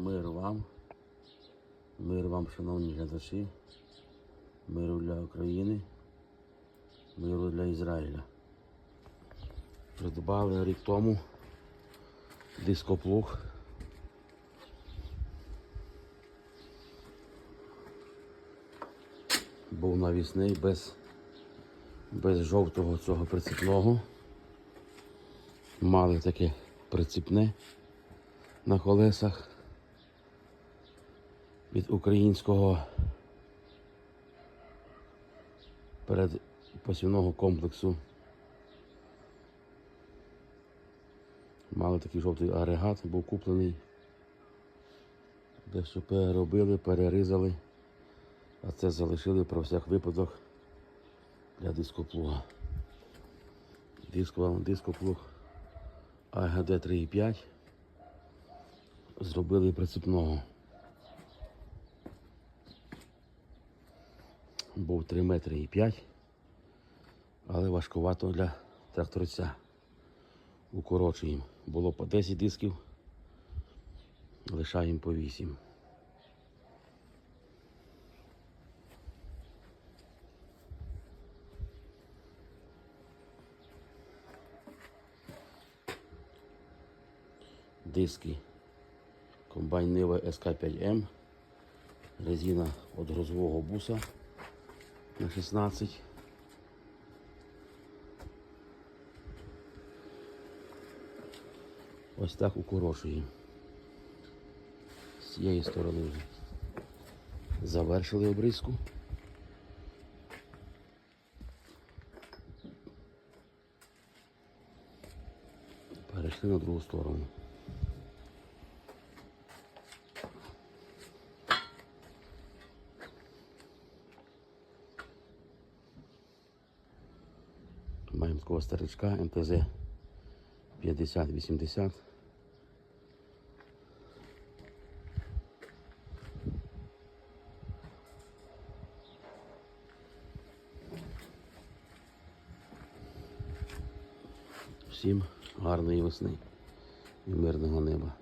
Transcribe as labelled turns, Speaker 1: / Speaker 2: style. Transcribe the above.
Speaker 1: Мир вам. Мир вам, шановні глядачі. Миру для України. Миру для Ізраїля. Придбали рік тому дископлуг. Був навісний без, без жовтого цього прицепного. Мали таке прицепне на колесах від українського передпосівного комплексу. Мали такий жовтий агрегат, був куплений. Дещо переробили, перерізали, а це залишили про всяк випадок для дископлуга. Диско, дископлуг АГД 3,5 зробили прицепного. Був 3 метри і 5, але важкувато для тракторця. Укорочуємо. Було по 10 дисків, лишаємо по 8. Диски комбайн Нива СК5М, резина від грузового буса на 16. Ось так укорошуємо. З цієї сторони вже завершили обрізку. Перейшли на другу сторону. Такого старичка МТЗ 50-80. Всім гарної весни і мирного неба.